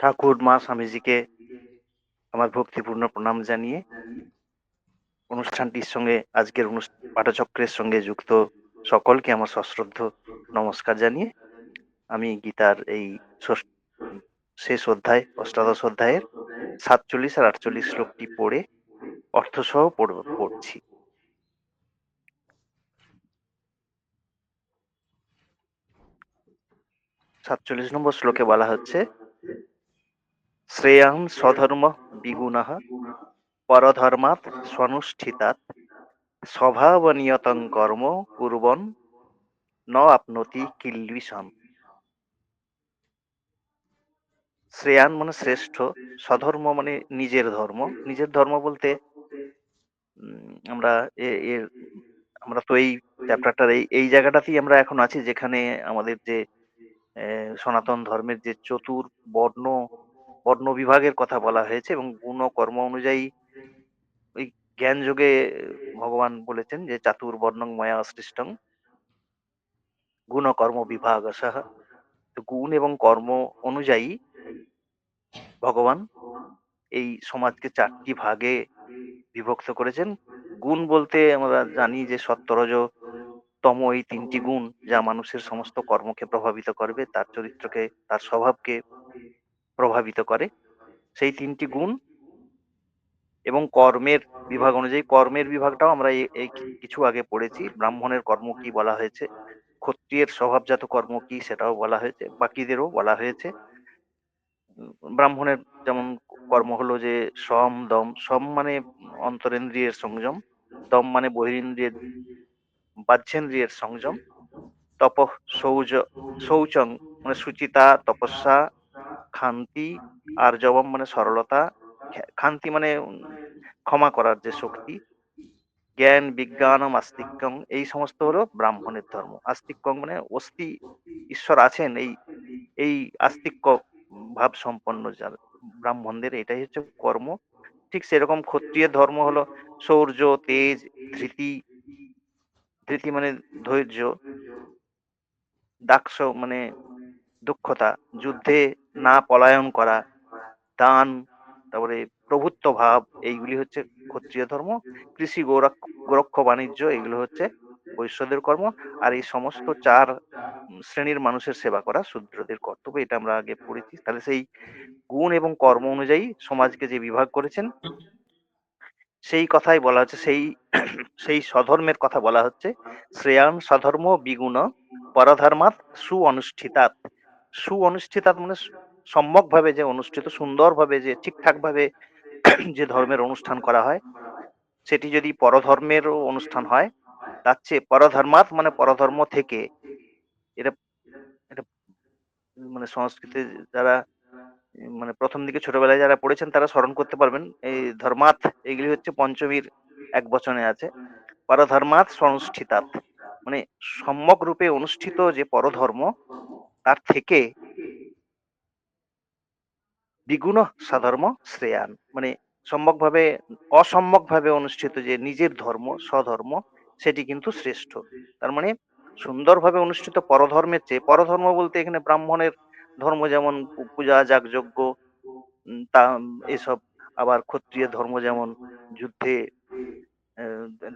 ঠাকুর, মা স্বামীজিকে আমার ভক্তিপূর্ণ প্রণাম জানিয়ে অনুষ্ঠানটির সঙ্গে, আজকের পাঠচক্রের সঙ্গে যুক্ত সকলকে আমার সশ্রদ্ধ নমস্কার জানিয়ে আমি গীতার এই শেষ অধ্যায়, অষ্টাদশ অধ্যায়ের সাতচল্লিশ আর আটচল্লিশ শ্লোকটি পড়ে অর্থসহ পড়ছি। সাতচল্লিশ নম্বর শ্লোকে বলা হচ্ছে শ্রেয়াং স্বধর্ম বিগুণ পরধর্মাৎ স্বনুষ্ঠিতাৎ স্বভাবনিয়তং কর্ম কুর্বন ন আপনতি কিল্বিষম। শ্রেয়ান মানে শ্রেষ্ঠ, স্বধর্ম মানে নিজের ধর্ম। নিজের ধর্ম বলতে আমরা এর আমরা তো এই চ্যাপ্টারটার এই এই জায়গাটাতেই আমরা এখন আছি যেখানে আমাদের যে সনাতন ধর্মের যে চতুর বর্ণ বর্ণ বিভাগের কথা বলা হয়েছে এবং গুণ কর্ম অনুযায়ী ওই জ্ঞান যোগে ভগবান বলেছেন যে চাতুর বর্ণং ময়া সৃষ্টং। গুণ কর্ম বিভাগ গুণ এবং কর্ম অনুযায়ী ভগবান এই সমাজকে চারটি ভাগে বিভক্ত করেছেন। গুণ বলতে আমরা জানি যে সত্তরজ তম এই তিনটি গুণ যা মানুষের সমস্ত কর্মকে প্রভাবিত করবে, তার চরিত্রকে, তার স্বভাবকে প্রভাবিত করে। সেই তিনটি গুণ এবং কর্মের বিভাগ অনুযায়ী কর্মের বিভাগটাও আমরা এই কিছু আগে পড়েছি। ব্রাহ্মণের কর্ম কি বলা হয়েছে? ক্ষত্রিয়ের স্বভাবজাত কর্ম কি সেটাও বলা হয়েছে। বাকিদেরও বলা হয়েছে। ব্রাহ্মণের যেমন কর্ম হলো যে সম, দম, সম মানে অন্তরেন্দ্রিয়ের সংযম, দম মানে বহিরেন্দ্রিয়ের, বাহ্যেন্দ্রিয়ের সংযম, তপ সৌজ, শৌচং মানে সুচিতা, তপস্যা খান্তি আর জবম মানে সরলতা খান্তি মানে ক্ষমা করার যে শক্তি, জ্ঞান বিজ্ঞানম আস্তিক্যং এই সমস্ত হলো ব্রাহ্মণের ধর্ম। আস্তিক্যং মানে অস্তি ঈশ্বর আছেন, এই এই আস্তিক্য ভাব সম্পন্ন যার, ব্রাহ্মণদের এটাই হচ্ছে কর্ম। ঠিক সেরকম ক্ষত্রিয় ধর্ম হলো শৌর্য তেজ, ধৃতি ধৃতি মানে ধৈর্য, দাক্ষ মানে দক্ষতা যুদ্ধে না পলায়ন করা, দান, তারপরে প্রভুত্ব ভাব, এইগুলি হচ্ছে ক্ষত্রিয় ধর্ম, কৃষি গোরক্ষ বাণিজ্য, এগুলো হচ্ছে বৈশ্যদের কর্ম, আর এই সমস্ত চার শ্রেণির মানুষের সেবা করা শূদ্রদের কর্তব্য, এটা আমরা আগে পড়েছি। তাহলে সেই গুণ এবং কর্ম অনুযায়ী সমাজকে যে বিভাগ করেছেন, সেই কথাই বলা হচ্ছে, সেই সেই স্বধর্মের কথা বলা হচ্ছে। শ্রেয়ান স্বধর্ম বিগুণ পরধর্মাত সু অনুষ্ঠিতাৎ সু অনুষ্ঠিতাৎ মানে সম্যক ভাবে যে অনুষ্ঠিত, সুন্দরভাবে যে ঠিকঠাক ভাবে যে ধর্মের অনুষ্ঠান করা হয়, সেটি যদি পরধর্মেরও অনুষ্ঠান হয়, তার চেয়ে পরধর্মাত মানে পরধর্ম থেকে এটা এটা মানে সংস্কৃতে যারা মানে প্রথম দিকে ছোটবেলায় যারা পড়েছেন তারা স্মরণ করতে পারবেন, এই ধর্মাৎ এগুলি হচ্ছে পঞ্চমীর এক বচনে আছে পরধর্মাৎ সংষ্ঠিতাৎ মানে সম্যক রূপে অনুষ্ঠিত যে পরধর্ম, তার থেকে দ্বিগুণ সাধর্ম শ্রেয়ান। মানে সম্যকভাবে, অসম্যকভাবে অনুষ্ঠিত যে নিজের ধর্ম, স্বধর্ম, সেটি কিন্তু শ্রেষ্ঠ। তার মানে সুন্দরভাবে অনুষ্ঠিত পরধর্মের চেয়ে, পরধর্ম বলতে এখানে ব্রাহ্মণের ধর্ম যেমন পূজা, যাগযজ্ঞ তা, এসব। আবার ক্ষত্রিয় ধর্ম যেমন যুদ্ধে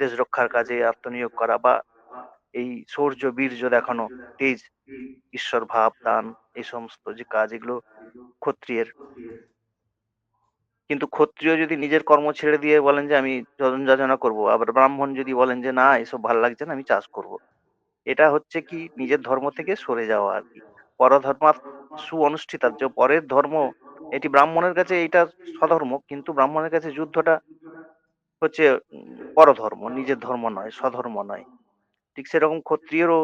দেশ রক্ষার কাজে আত্মনিয়োগ করা বা এই শৌর্য, বীর্য দেখানো, তেজ, ঈশ্বর, ভাব, দান, এই সমস্ত যে কাজ, এগুলো ক্ষত্রিয়ের। কিন্তু ক্ষত্রিয় যদি নিজের কর্ম ছেড়ে দিয়ে বলেন যে, আমি যজন যাচনা করব। আবার ব্রাহ্মণ যদি বলেন যে, না, এসব ভালো লাগছে না, আমি চাষ করব। এটা হচ্ছে কি, নিজের ধর্ম থেকে সরে যাওয়া আর কি। অনুষ্ঠিতার যে পরের ধর্ম, এটি ব্রাহ্মণের কাছে এটা স্বধর্ম, কিন্তু ব্রাহ্মণের কাছে যুদ্ধটা হচ্ছে পরধর্ম, নিজের ধর্ম নয়, স্বধর্ম নয়। ঠিক সেরকম ক্ষত্রিয়েরও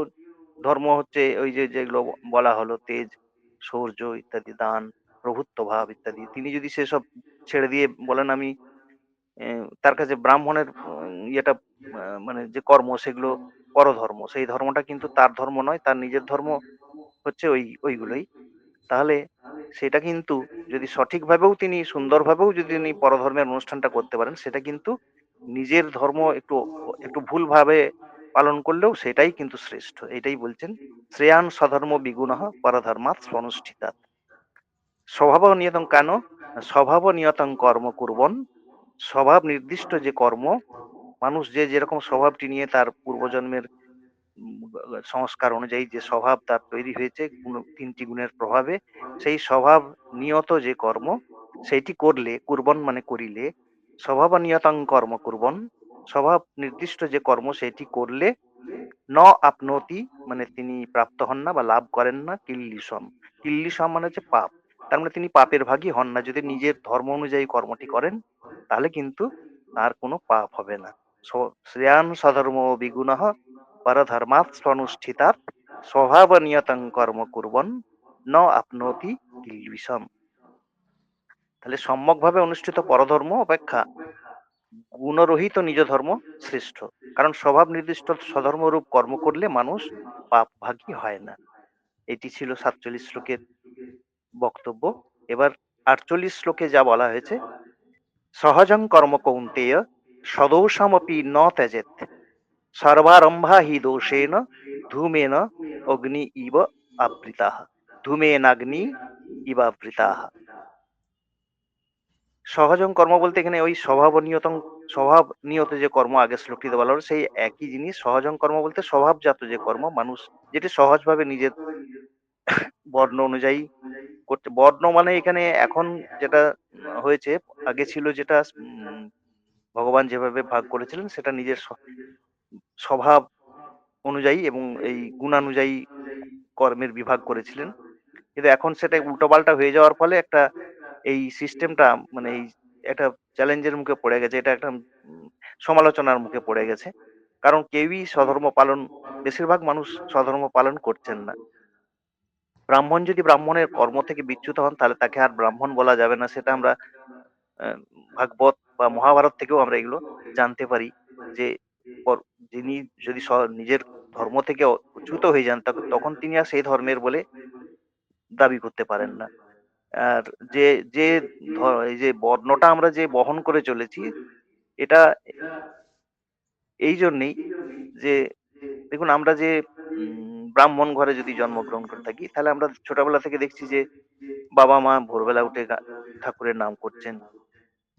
ধর্ম হচ্ছে ওই যে, যেগুলো বলা হলো, তেজ শৌর্য ইত্যাদি, দান। প্রভুত্ব ভাব ইত্যাদি। তিনি যদি সেসব ছেড়ে দিয়ে বলেন আমি তার কাছে ব্রাহ্মণের ইয়েটা মানে যে কর্ম সেগুলো পরধর্ম, সেই ধর্মটা কিন্তু তার ধর্ম নয়, তার নিজের ধর্ম হচ্ছে ওই, ওইগুলোই। তাহলে সেটা কিন্তু যদি সঠিকভাবেও তিনি, সুন্দরভাবেও যদি তিনি পরধর্মের অনুষ্ঠানটা করতে পারেন, সেটা কিন্তু নিজের ধর্ম একটু একটু ভুলভাবে পালন করলেও সেটাই কিন্তু শ্রেষ্ঠ। এটাই বলছেন, শ্রেয়ান স্বধর্ম বিগুণ পরধর্মাৎ অনুষ্ঠিতাৎ স্বভাব নিয়তং কেন? স্বভাব নিয়তং কর্ম কুর্বন। স্বভাব নির্দিষ্ট যে কর্ম, মানুষ যে যেরকম স্বভাবটি নিয়ে তার পূর্বজন্মের সংস্কার অনুযায়ী যে স্বভাব তার তৈরি হয়েছে তিনটি গুণের প্রভাবে, সেই স্বভাব নিয়ত যে কর্ম, সেইটি করলে, কুর্বন মানে করিলে স্বভাব নিয়তং কর্ম কুর্বন। স্বভাব নির্দিষ্ট যে কর্ম সেটি করলে ন আপনতি মানে তিনি প্রাপ্ত হন না বা লাভ করেন না কিল্লিসম কিল্লিসম মানে হচ্ছে পাপ। তার মানে তিনি পাপের ভাগী হন না। যদি নিজের ধর্ম অনুযায়ী কর্মটি করেন, তাহলে কিন্তু তার কোনো পাপ হবে না। শ্রেয়ান সধর্ম বিগুণঃ পরধর্মাৎ স্বনুষ্ঠিতাৎ স্বভাব নিয়তং কর্ম কুর্বন ন আপনতি কিল্বিষম। তাহলে সম্যকভাবে অনুষ্ঠিত পরধর্ম অপেক্ষা গুণরহিত নিজ ধর্ম শ্রেষ্ঠ। কারণ স্বভাব নির্দিষ্ট স্বধর্মরূপ কর্ম করলে মানুষ পাপ ভাগী হয় না। এটি ছিল সাতচল্লিশ শ্লোকের বক্তব্য। এবার আটচল্লিশ শ্লোকে যা বলা হয়েছে, সহজং কর্ম কৌন্তেয় সদোষমপি ন ত্যাজেত, সর্বারম্ভা হি দোষেন ধূমেন অগ্নি ইব আবৃতা ধূমেনাগ্নি ইব আবৃতা সহজং কর্ম বলতে এখানে ওই স্বভাব নিয়ত স্বভাব নিয়ত যে কর্ম আগে শ্লোকটিতে বলা হলো, সেই একই জিনিস সহজং কর্ম বলতে স্বভাবজাত যে কর্ম, মানুষ যেটি সহজভাবে নিজের বর্ণ অনুযায়ী করতে, বর্ণ মানে এখানে এখন যেটা হয়েছে, আগে ছিল যেটা ভগবান যেভাবে ভাগ করেছিলেন সেটা নিজের স্বভাব অনুযায়ী এবং এই গুণানুযায়ী কর্মের বিভাগ করেছিলেন। কিন্তু এখন সেটা উল্টোপাল্টা হয়ে যাওয়ার ফলে একটা এই সিস্টেমটা মানে এই একটা চ্যালেঞ্জের মুখে পড়ে গেছে, এটা একটা সমালোচনার মুখে পড়ে গেছে। কারণ কেউই স্বধর্ম পালন, বেশিরভাগ মানুষ স্বধর্ম পালন করছেন না। ব্রাহ্মণ যদি ব্রাহ্মণের কর্ম থেকে বিচ্যুত হন, তাহলে তাকে আর ব্রাহ্মণ বলা যাবে না। সেটা আমরা ভাগবত বা মহাভারত থেকেও আমরা এগুলো জানতে পারি যে যিনি যদি নিজের ধর্ম থেকে অ- চ্যুত হয়ে যান তখন তিনি আর সেই ধর্মের বলে দাবি করতে পারেন না। আর যে যে এই যে বর্ণটা আমরা যে বহন করে চলেছি, এটা এই জন্যেই যে, দেখুন আমরা যে ব্রাহ্মণ ঘরে যদি জন্মগ্রহণ করে থাকি, তাহলে আমরা ছোটবেলা থেকে দেখছি যে বাবা মা ভোরবেলা উঠে ঠাকুরের নাম করছেন,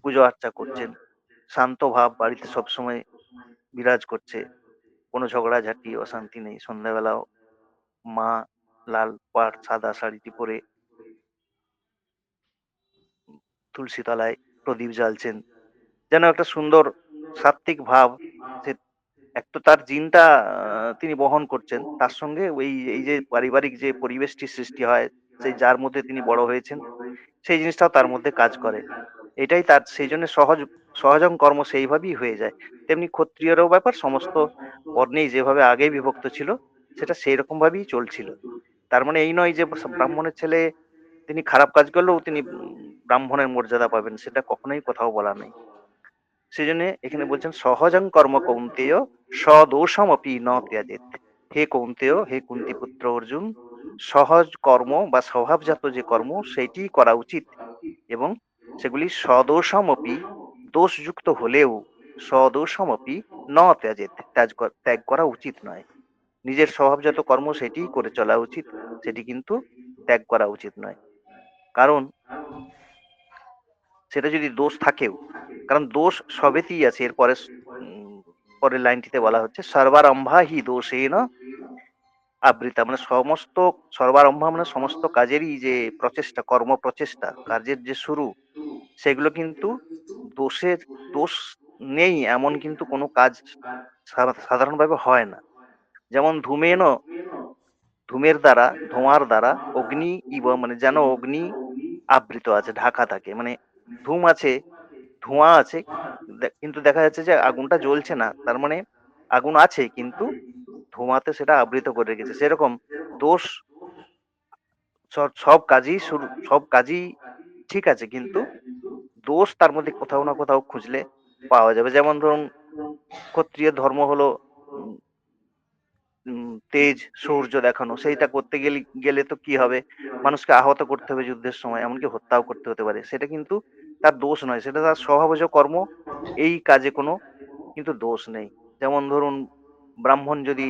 পুজো আর্চা করছেন, শান্ত ভাব বাড়িতে সবসময় বিরাজ করছে, কোনো ঝগড়াঝাটি, অশান্তি নেই সন্ধ্যাবেলাও মা লাল পাড় সাদা শাড়িটি পরে তুলসী তলায় প্রদীপ জ্বালছেন। যেন একটা সুন্দর সাত্ত্বিক ভাব এক তো তার জিনটা তিনি বহন করছেন। তার সঙ্গে ওই, এই যে পারিবারিক যে পরিবেশটি সৃষ্টি হয়, সেই যার মধ্যে তিনি বড় হয়েছেন, সেই জিনিসটাও তার মধ্যে কাজ করে। এটাই তার, সেই জন্য সহজ, সহজং কর্ম সেইভাবেই হয়ে যায়। তেমনি ক্ষত্রিয়েরও ব্যাপার, সমস্ত বর্ণেই যেভাবে আগেই বিভক্ত ছিল, সেটা সেই রকম ভাবেই চলছিল। তার মানে এই নয় যে ব্রাহ্মণের ছেলে তিনি খারাপ কাজ করলেও তিনি ব্রাহ্মণের মর্যাদা পাবেন, সেটা কখনোই কোথাও বলা নেই। সেই জন্য এখানে বলছেন সহজং কর্ম কৌন্তেয় সদোষমপি ন ত্যাজেত। হে কৌন্তেয় হে কুন্তি পুত্র অর্জুন সহজ কর্ম বা স্বভাবজাত যে কর্ম সেইটি করা উচিত এবং সেগুলি সদোষমপি দোষযুক্ত হলেও সদোষমপি ন ত্যাজেত। ত্যাগ কর- ত্যাগ করা উচিত নয়। নিজের স্বভাবজাত কর্ম সেটি করে চলা উচিত সেটি কিন্তু ত্যাগ করা উচিত নয়। কারণ সেটা যদি দোষ থাকেও কারণ দোষ সবেতেই আছে। এর পরে পরের লাইনটিতে বলা হচ্ছে, সর্বারম্ভা হি দোষেন আবৃতা। মানে সমস্ত, সর্বারম্ভা মানে সমস্ত কাজেরই যে প্রচেষ্টা কর্ম প্রচেষ্টা কাজের যে শুরু, সেগুলো কিন্তু দোষের, দোষ নেই এমন কিন্তু কোনো কাজ সাধারণভাবে হয় না। যেমন ধূমেন, ধূমের দ্বারা, ধোঁয়ার দ্বারা অগ্নি ইব মানে যেন অগ্নি আবৃত আছে, ঢাকা থাকে। মানে ধূম আছে ধোঁয়া আছে। কিন্তু দেখা যাচ্ছে যে আগুনটা জ্বলছে না। তার মানে আগুন আছে, কিন্তু ধোঁয়াতে সেটা আবৃত করে রেখেছে। সেরকম দোষ সব কাজই শুরু, সব কাজই ঠিক আছে, কিন্তু দোষ তার মধ্যে কোথাও না কোথাও খুঁজলে পাওয়া যাবে। যেমন ধরুন, ক্ষত্রিয় ধর্ম হলো তেজ, সূর্য দেখানো। সেইটা করতে গেলে গেলে তো কি হবে? মানুষকে আহত করতে হবে যুদ্ধের সময়, এমনকি হত্যাও করতে হতে পারে। সেটা কিন্তু তার দোষ নয়, সেটা তার স্বভাবজ কর্ম, এই কাজে কোনো কিন্তু দোষ নেই। যেমন ধরুন, ব্রাহ্মণ যদি,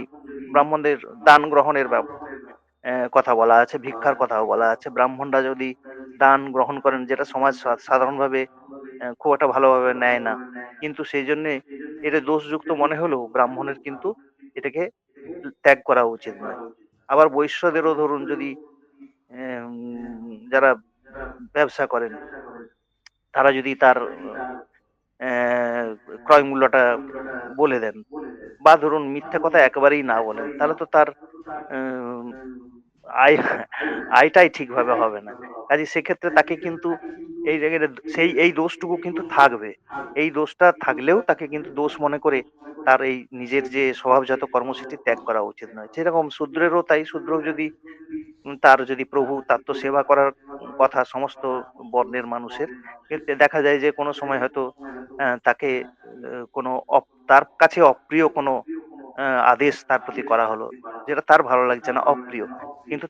ব্রাহ্মণদের দান গ্রহণের কথা বলা আছে, ভিক্ষার কথাও বলা আছে। ব্রাহ্মণরা যদি দান গ্রহণ করেন, যেটা সমাজ সাধারণভাবে খুব একটা ভালোভাবে নেয় না। কিন্তু সেই জন্যে এটা দোষযুক্ত মনে হলেও ব্রাহ্মণের কিন্তু এটাকে ত্যাগ করা উচিত নয়। আবার বৈশ্যদেরও ধরুন যদি যারা ব্যবসা করেন তারা যদি তার ক্রয় মূল্যটা বলে দেন বা ধরুন মিথ্যা কথা একেবারেই না বলেন, তাহলে তো তার আয়, আয়টাই ঠিকভাবে হবে না। কাজে সেক্ষেত্রে তাকে কিন্তু এই জায়গায় সেই, এই দোষটুকু কিন্তু থাকবে। এই দোষটা থাকলেও তাকে কিন্তু দোষ মনে করে তার এই নিজের যে স্বভাবজাত কর্মসূচি ত্যাগ করা উচিত নয়। সেরকম শূদ্রেরও তাই, শূদ্র যদি তার যদি প্রভু, তার তো সেবা করার কথা সমস্ত বর্ণের মানুষের। কিন্তু দেখা যায় যে কোনো সময় হয়তো তাকে কোনো তার কাছে অপ্রিয় কোনো আদেশ তার প্রতি করা হলো, যেটা তার ভালো লাগছে না, অপ্রিয়। কিন্তু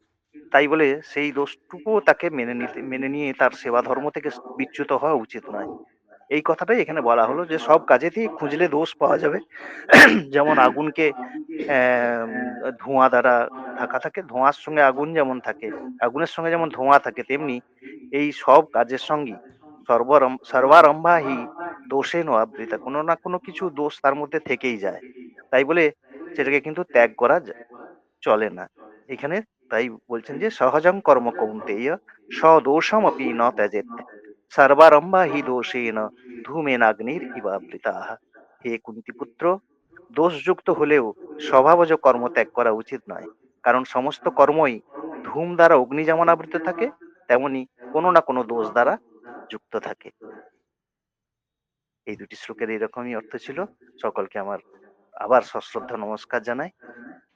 তাই বলে সেই দোষটুকুও তাকে মেনে নিতে, মেনে নিয়ে তার সেবা ধর্ম থেকে বিচ্যুত হওয়া উচিত নয়। এই কথাটাই এখানে বলা হলো যে সব কাজেতেই খুঁজলে দোষ পাওয়া যাবে। যেমন আগুনকে ধোঁয়া দ্বারা ঢাকা থাকে, ধোঁয়ার সঙ্গে আগুন যেমন থাকে, আগুনের সঙ্গে যেমন ধোঁয়া থাকে, তেমনি এই সব কাজের সঙ্গী সর্বরম সর্বারম্ভা হি দোষে আবৃতা। কোনো না কোনো কিছু দোষ তার মধ্যে থেকেই যায়। তাই বলে সেটাকে কিন্তু ত্যাগ করা চলে না। এখানে তাই বলছেন যে, সহজং কর্ম কৌন্তেয় সদোষম অপি ন ত্যাজেত, সর্বারম্ভা হি দোষেন ধূমেনাগ্নির ইবাবৃতা হে কুন্তিপুত্র, দোষযুক্ত হলেও স্বভাবজ কর্ম ত্যাগ করা উচিত নয়, কারণ সমস্ত কর্মই ধূম দ্বারা অগ্নি যেমন আবৃত থাকে, তেমনি কোনো না কোনো দোষ দ্বারা যুক্ত থাকে। এই দুটি শ্লোকের এরকমই অর্থ ছিল। সকলকে আমার আবার সশ্রদ্ধা নমস্কার জানাই।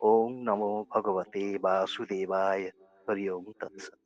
ওম নমো ভগবতে বাসুদেবায় হরি ওম তৎসৎ